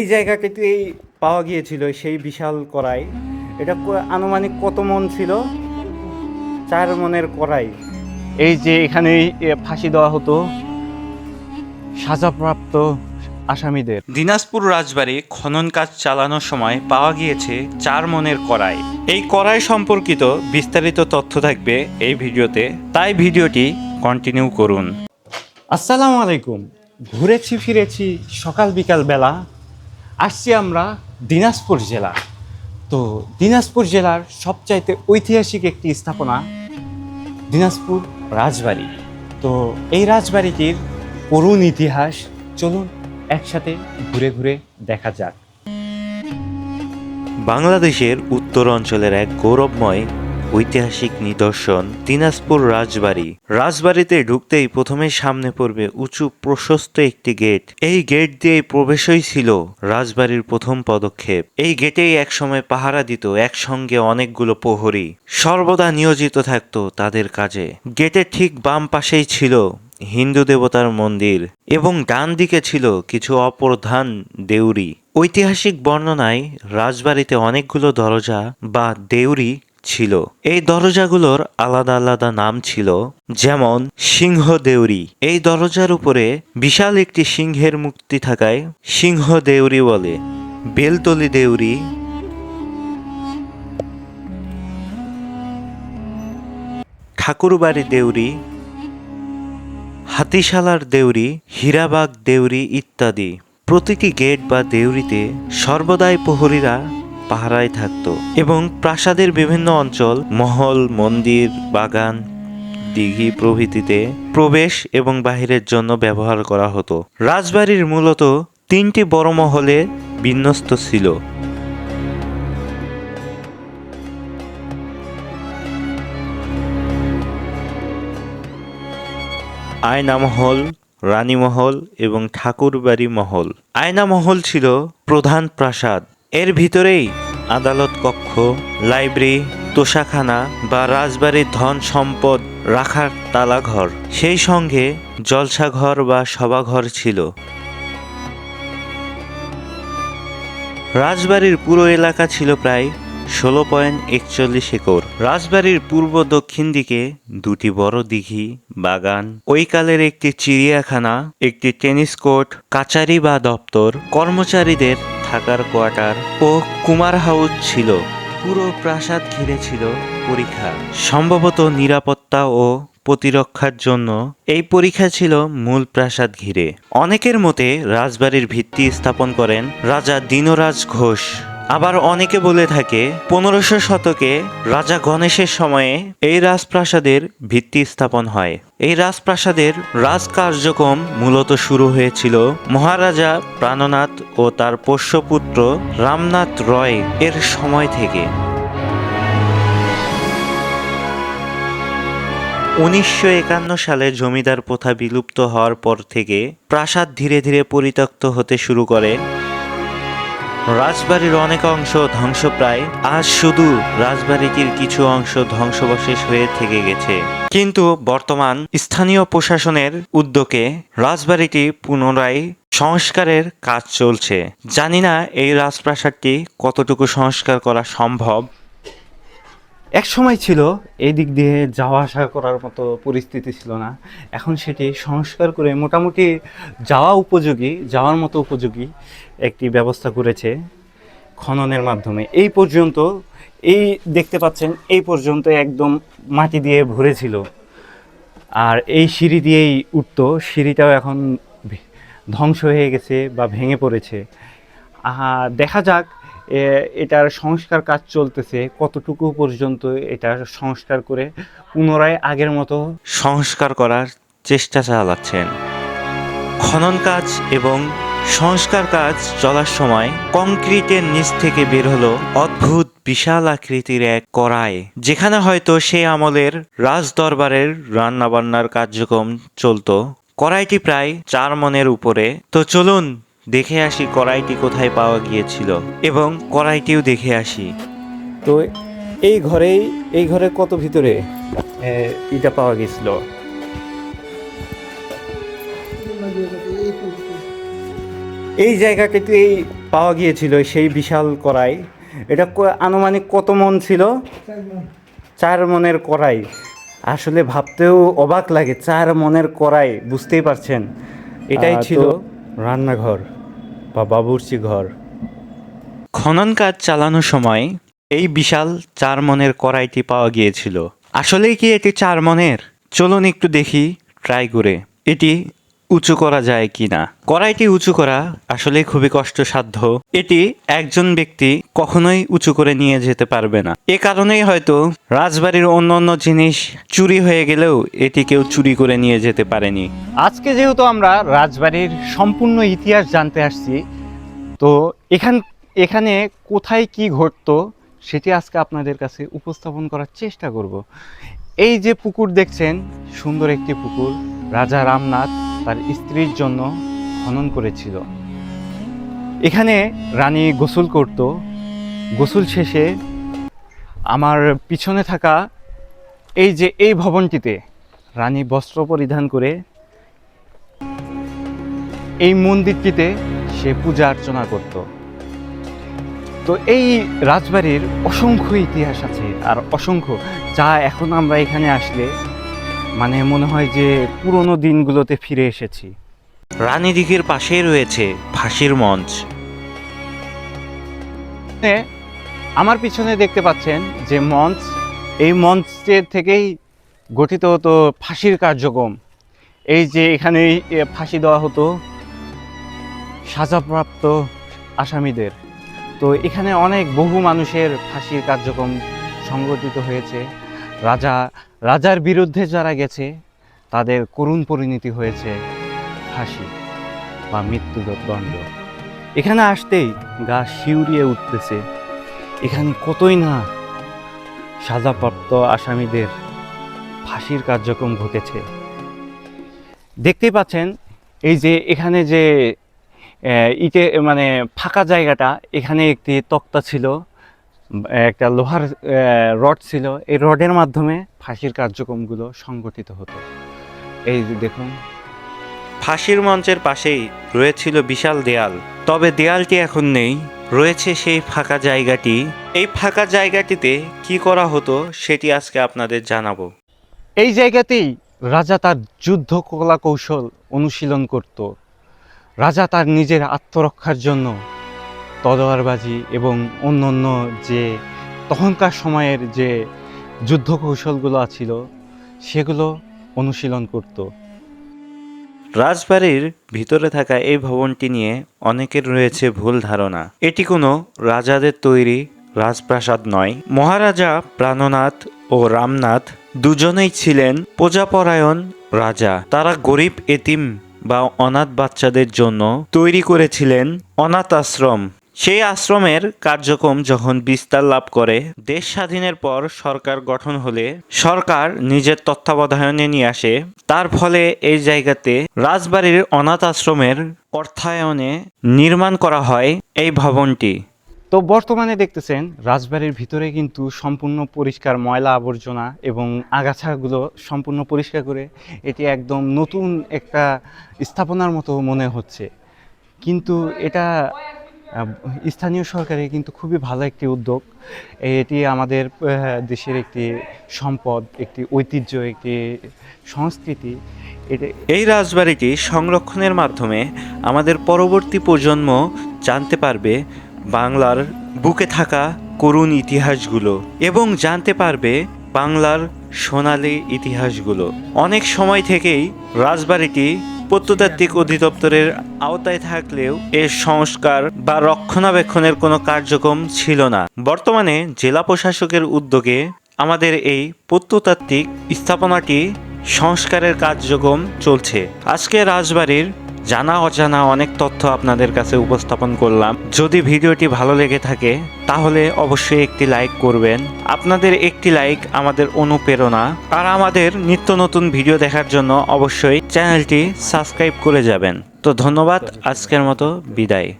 এই জায়গাটিতেই পাওয়া গিয়েছিল সেই বিশাল কড়াই। এটা আনুমানিক কত মন ছিল? চার মনের কড়াই। এই যে এখানে ফাঁসি দেওয়া হতো সাজাপ্রাপ্ত আসামিদের। দিনাজপুর রাজবাড়ি খনন কাজ চালানোর সময় পাওয়া গিয়েছে চার মনের কড়াই। এই কড়াই সম্পর্কিত বিস্তারিত তথ্য থাকবে এই ভিডিওতে তাই ভিডিওটি কন্টিনিউ করুন। আসসালামু আলাইকুম। ঘুরেছি ফিরেছি সকাল বিকাল বেলা আসছি আমরা দিনাজপুর জেলা। তো দিনাজপুর জেলার সবচাইতে ঐতিহাসিক একটি স্থাপনা দিনাজপুর রাজবাড়ি। তো এই রাজবাড়িটির করুণ ইতিহাস চলুন একসাথে ঘুরে ঘুরে দেখা যাক। বাংলাদেশের উত্তর অঞ্চলের এক গৌরবময় ঐতিহাসিক নিদর্শন দিনাজপুর রাজবাড়ি। রাজবাড়িতে ঢুকতেই প্রথমে সামনে পড়বে উঁচু প্রশস্ত একটি গেট। এই গেট দিয়ে প্রবেশই ছিল রাজবাড়ির প্রথম পদক্ষেপ। এই গেটেই একসময় পাহারা দিত, একসঙ্গে অনেকগুলো প্রহরী। সর্বদা নিয়োজিত থাকতো তাদের কাজে। গেটের ঠিক বাম পাশেই ছিল হিন্দু দেবতার মন্দির এবং ডান দিকে ছিল কিছু অপ্রধান দেউরি। ঐতিহাসিক বর্ণনায় রাজবাড়িতে অনেকগুলো দরজা বা দেউরি ছিল। এই দরজাগুলোর আলাদা আলাদা নাম ছিল, যেমন সিংহ দেউরি এই দরজার উপরে বিশাল একটি সিংহের মুক্তি থাকায় সিংহ দেউরি বলে। বেলতলি দেউরি ঠাকুরবাড়ি দেউরি হাতিশালার দেউরি, হীরাবাগ দেউরি ইত্যাদি। প্রতিটি গেট বা দেউরিতে সর্বদাই প্রহরীরা পাহারায় থাকত এবং প্রাসাদের বিভিন্ন অঞ্চল, মহল, মন্দির, বাগান, দিঘি প্রভৃতিতে প্রবেশ এবং বাহিরের জন্য ব্যবহার করা হতো। রাজবাড়ির মূলত তিনটি বড় মহলে বিন্যস্ত ছিল। আয়না মহল, রানী মহল এবং ঠাকুরবাড়ি মহল। আয়না মহল ছিল প্রধান প্রাসাদ। এর ভিতরেই আদালত কক্ষ, লাইব্রেরি, তোষাখানা বা রাজবাড়ির ধন সম্পদ রাখার তালাঘর। সেই সঙ্গে জলসাঘর বা সভাঘর ছিল। রাজবাড়ির পুরো এলাকা ছিল প্রায় ষোলো পয়েন্ট একচল্লিশ একর। রাজবাড়ির পূর্ব দক্ষিণ দিকে দুটি বড় দিঘি, বাগান, ওই কালের একটি চিড়িয়াখানা, একটি টেনিস কোর্ট, কাচারি বা দপ্তর। কর্মচারীদের থাকার কোয়ার্টার ও কুমার হাউস ছিল। পুরো প্রাসাদ ঘিরে ছিল পরীক্ষা। সম্ভবত নিরাপত্তা ও প্রতিরক্ষার জন্য এই পরীক্ষা ছিল মূল প্রাসাদ ঘিরে। অনেকের মতে রাজবাড়ির ভিত্তি স্থাপন করেন রাজা দিনরাজ ঘোষ। আবার অনেকে বলে থাকে, পনেরোশো শতকে রাজা গণেশের সময়ে এই রাজপ্রাসাদের ভিত্তি স্থাপন হয়। এই রাজপ্রাসাদের রাজ কার্যক্রম মূলত শুরু হয়েছিল মহারাজা প্রাণনাথ ও তার পোষ্যপুত্র রামনাথ রয় এর সময় থেকে। উনিশশো একান্ন সালে জমিদার প্রথা বিলুপ্ত হওয়ার পর থেকে প্রাসাদ ধীরে ধীরে পরিত্যক্ত হতে শুরু করে। রাজবাড়ির অনেক অংশ ধ্বংসপ্রায় আজ শুধু রাজবাড়িটির কিছু অংশ ধ্বংসবশেষ হয়ে থেকে গেছে। কিন্তু বর্তমান স্থানীয় প্রশাসনের উদ্যোগে রাজবাড়িটি পুনরায় সংস্কারের কাজ চলছে। জানি না এই রাজপ্রাসাদটি কতটুকু সংস্কার করা সম্ভব। এক সময় ছিল, এই দিক দিয়ে যাওয়া আসা করার মতো পরিস্থিতি ছিল না। এখন সেটি সংস্কার করে মোটামুটি যাওয়া উপযোগী, যাওয়ার মতো উপযোগী একটি ব্যবস্থা করেছে খননের মাধ্যমে। এই পর্যন্ত, এই দেখতে পাচ্ছেন, এই পর্যন্ত একদম মাটি দিয়ে ভরে ছিল আর এই সিঁড়ি দিয়েই উঠতো, সিঁড়িটাও এখন ধ্বংস হয়ে গেছে বা ভেঙে পড়েছে। দেখা যাক এটার সংস্কার কাজ চলতেছে, কতটুকু পর্যন্ত এটা সংস্কার করে পুনরায় আগের মতো সংস্কার করার চেষ্টা চালাচ্ছেন। খনন কাজ এবং সংস্কার কাজ চলার সময় কংক্রিটের নিচ থেকে বের হলো অদ্ভুত বিশাল আকৃতির এক কড়াই, যেখানে হয়তো সেই আমলের রাজদরবারের রান্নাবান্নার কার্যক্রম চলতো। কড়াইটি প্রায় চার মনের উপরে। তো চলুন দেখে আসি কড়াইটি কোথায় পাওয়া গিয়েছিল এবং কড়াইটিও দেখে আসি। তো এই ঘরেই এই ঘরের কত ভিতরে? এটা পাওয়া গেছিল এই জায়গাটিতেই পাওয়া গিয়েছিল সেই বিশাল কড়াই। এটা আনুমানিক কত মন ছিল? চার মনের কড়াই। আসলে ভাবতেও অবাক লাগে চার মনের কড়াই বুঝতেই পারছেন। এটাই ছিল রান্নাঘর। বা বাবুর্চি ঘর। খনন কাজ চালানোর সময় এই বিশাল চার মনের কড়াইটি পাওয়া গিয়েছিল। আসলেই কি এটি চার মনের? চলুন একটু দেখি, ট্রাই করে। এটি উঁচু করা যায় কি না? কড়াইটি উঁচু করা আসলে খুবই কষ্টসাধ্য। এটি একজন ব্যক্তি কখনোই উঁচু করে নিয়ে যেতে পারবে না। এ কারণেই হয়তো রাজবাড়ির অন্য অন্য জিনিস চুরি হয়ে গেলেও এটি কেউ চুরি করে নিয়ে যেতে পারেনি। আজকে যেহেতু আমরা রাজবাড়ির সম্পূর্ণ ইতিহাস জানতে আসছি, তো এখান, এখানে কোথায় কি ঘটতো সেটি আজকে আপনাদের কাছে উপস্থাপন করার চেষ্টা করব। এই যে পুকুর দেখছেন, সুন্দর একটি পুকুর, রাজা রামনাথ। তার স্ত্রীর জন্য খনন করেছিল। এখানে রানী গোসল করত। গোসল শেষে আমার পিছনে থাকা এই যে এই ভবনটিতে রানী বস্ত্র পরিধান করে এই মন্দিরটিতে সে পূজা অর্চনা করত। তো এই রাজবাড়ির অসংখ্য ইতিহাস আছে আর অসংখ্য যা এখন আমরা এখানে আসলে মানে মনে হয় যে পুরনো দিনগুলোতে ফিরে এসেছি। রানী দিঘির পাশেই রয়েছে ফাঁসির মঞ্চ। আমার পিছনে দেখতে পাচ্ছেন যে মঞ্চ এই মঞ্চের থেকেই গঠিত হতো ফাঁসির কার্যক্রম। এই যে এখানে এ, ফাঁসি দেওয়া হতো সাজাপ্রাপ্ত আসামিদের। তো এখানে অনেক বহু মানুষের ফাঁসির কার্যক্রম সংগঠিত হয়েছে। রাজা রাজার বিরুদ্ধে যারা গেছে, তাদের করুণ পরিণতি হয়েছে ফাঁসি বা মৃত্যুদণ্ড। এখানে আসতেই গা শিউরিয়ে উঠতেছে, এখানে কতই না সাজাপ্রাপ্ত আসামিদের ফাঁসির কার্যক্রম ঘটেছে। দেখতেই পাচ্ছেন, এই যে এখানে যে ইটে মানে ফাঁকা জায়গাটা, এখানে একটি তক্তা ছিল একটা লোহার রড ছিল। এই রডের মাধ্যমে ফাঁসির কার্যক্রমগুলো সংগঠিত হতো। এই দেখুন। ফাঁসির মঞ্চের পাশেই রয়েছিল বিশাল দেয়াল। তবে দেয়ালটি এখন নেই। রয়েছে সেই ফাঁকা জায়গাটি। এই ফাঁকা জায়গাটিতে কি করা হতো সেটি আজকে আপনাদের জানাব। এই জায়গাতেই রাজা তার যুদ্ধ কলা কৌশল অনুশীলন করত। রাজা তার নিজের আত্মরক্ষার জন্য তলোয়ারবাজি এবং অন্য অন্য যে তখনকার সময়ের যে যুদ্ধ কৌশলগুলো ছিল সেগুলো অনুশীলন করত। রাজবাড়ির ভিতরে থাকা এই ভবনটি নিয়ে অনেকের রয়েছে ভুল ধারণা। এটি কোনো রাজাদের তৈরি রাজপ্রাসাদ নয়। মহারাজা প্রাণনাথ ও রামনাথ দুজনেই ছিলেন প্রজাপরায়ণ রাজা। তারা গরিব, এতিম বা অনাথ বাচ্চাদের জন্য তৈরি করেছিলেন অনাথ আশ্রম সেই আশ্রমের কার্যক্রম যখন বিস্তার লাভ করে, দেশ স্বাধীনের পর সরকার গঠন হলে সরকার নিজের তত্ত্বাবধানে নিয়ে আসে। তার ফলে এই জায়গাতে রাজবাড়ির অনাথ আশ্রমের অর্থায়নে নির্মাণ করা হয় এই ভবনটি। তো বর্তমানে দেখতেছেন, রাজবাড়ির ভিতরে কিন্তু সম্পূর্ণ পরিষ্কার ময়লা আবর্জনা এবং আগাছাগুলো সম্পূর্ণ পরিষ্কার করে এটি একদম নতুন একটা স্থাপনার মতো মনে হচ্ছে। কিন্তু এটা স্থানীয় সরকারের কিন্তু খুবই ভালো একটি উদ্যোগ। এটি আমাদের দেশের একটি সম্পদ, একটি ঐতিহ্য, একটি সংস্কৃতি। এই রাজবাড়িটি সংরক্ষণের মাধ্যমে আমাদের পরবর্তী প্রজন্ম জানতে পারবে বাংলার বুকে থাকা করুণ ইতিহাসগুলো এবং জানতে পারবে বাংলার সোনালী ইতিহাসগুলো। অনেক সময় থেকেই রাজবাড়িটি প্রত্নতাত্ত্বিক অধিদপ্তরের আওতায় থাকলেও এর সংস্কার বা রক্ষণাবেক্ষণের কোনো কার্যক্রম ছিল না। বর্তমানে জেলা প্রশাসকের উদ্যোগে আমাদের এই প্রত্নতাত্ত্বিক স্থাপনাটি সংস্কারের কার্যক্রম চলছে। আজকে রাজবাড়ির জানা অজানা অনেক তথ্য আপনাদের কাছে উপস্থাপন করলাম। যদি ভিডিওটি ভালো লেগে থাকে, তাহলে অবশ্যই একটি লাইক করবেন। আপনাদের একটি লাইক আমাদের অনুপ্রেরণা। আর আমাদের নিত্য নতুন ভিডিও দেখার জন্য অবশ্যই চ্যানেলটি সাবস্ক্রাইব করে যাবেন। তো ধন্যবাদ, আজকের মতো বিদায়।